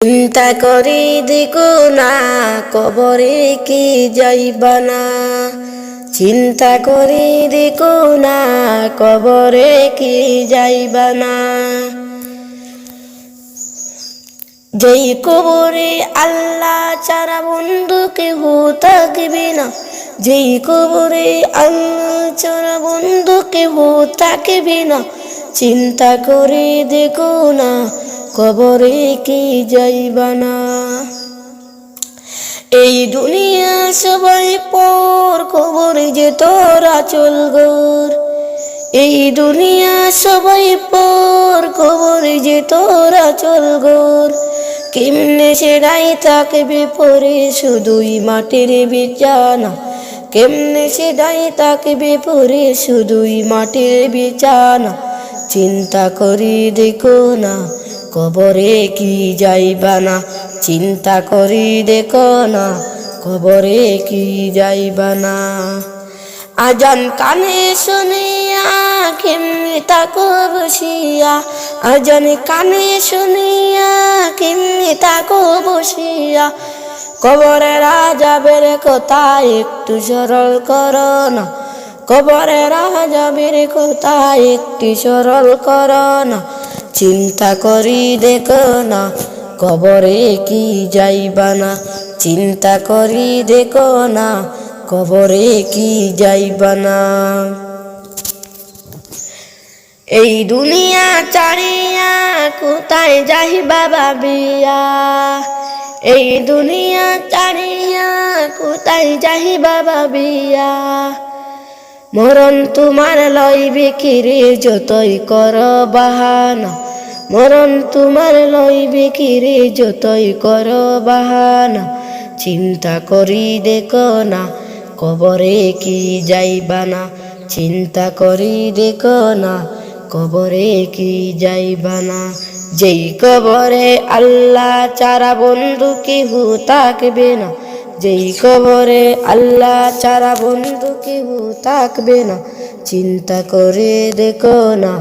চিন্তা করি দেখো না, কবরে কি যাইবা না। চিন্তা করি দেখো না, কবরে কি যাইবা না। যেই কবরে আল্লাহ চারা বন্ধু কেহ থাকবে না, যেই কবরে আল্লাহ চারা বন্ধু কেহ থাকবে না। চিন্তা করে দেখো না কবরে কি যাইবা না? এই দুনিয়া সবাই পর কবরে যে তোরা চল গোর এই দুনিয়া সবাই পর কবরে যে তোরা চল গোর কেমনে সেরাই থাকবে পরে শুধুই মাটির বিছানা। কেমনে সেরাই থাকবে পরে শুধুই মাটির বিছানা। চিন্তা করি দেখো না কবরে কি যাইবা না? চিন্তা করি দেখো না, কবরে কি যাইবা না? আজান কানে শুনিয়া কেমনি তাকো বসিয়া? আজান কানে শুনিয়া কেমনি তাকো বসিয়া? কবরে রাজা বেড়ে কথা একটু সরল করো না। কবরে রাজা বেড়ে কথা একটু সরল করো না। চিন্তা করি দেখো না, কবরে কি যাইবা না। চিন্তা করি দেখো না, কবরে কি যাইবা না। এই দুনিয়া চারিয়া কোথায় যাইবা বাবিয়া এই দুনিয়া চারিয়া কোথায় যাইবা বাবিয়া মরণ তোমার লইবে কিরে যতই কর বাহানা। মরণ তোমার লইবে কিরে যতই কর বাহানা। চিন্তা করি দেখ না, কবরে কি যাইবা না। চিন্তা করি দেখ না, কবরে কি যাইবা না। যেই কবরে আল্লাহ চারা বন্ধু কেহু থাকবে না। যেই কবরে আল্লাহ চারা বন্ধু কেউ থাকবে না চিন্তা করে দেখো না।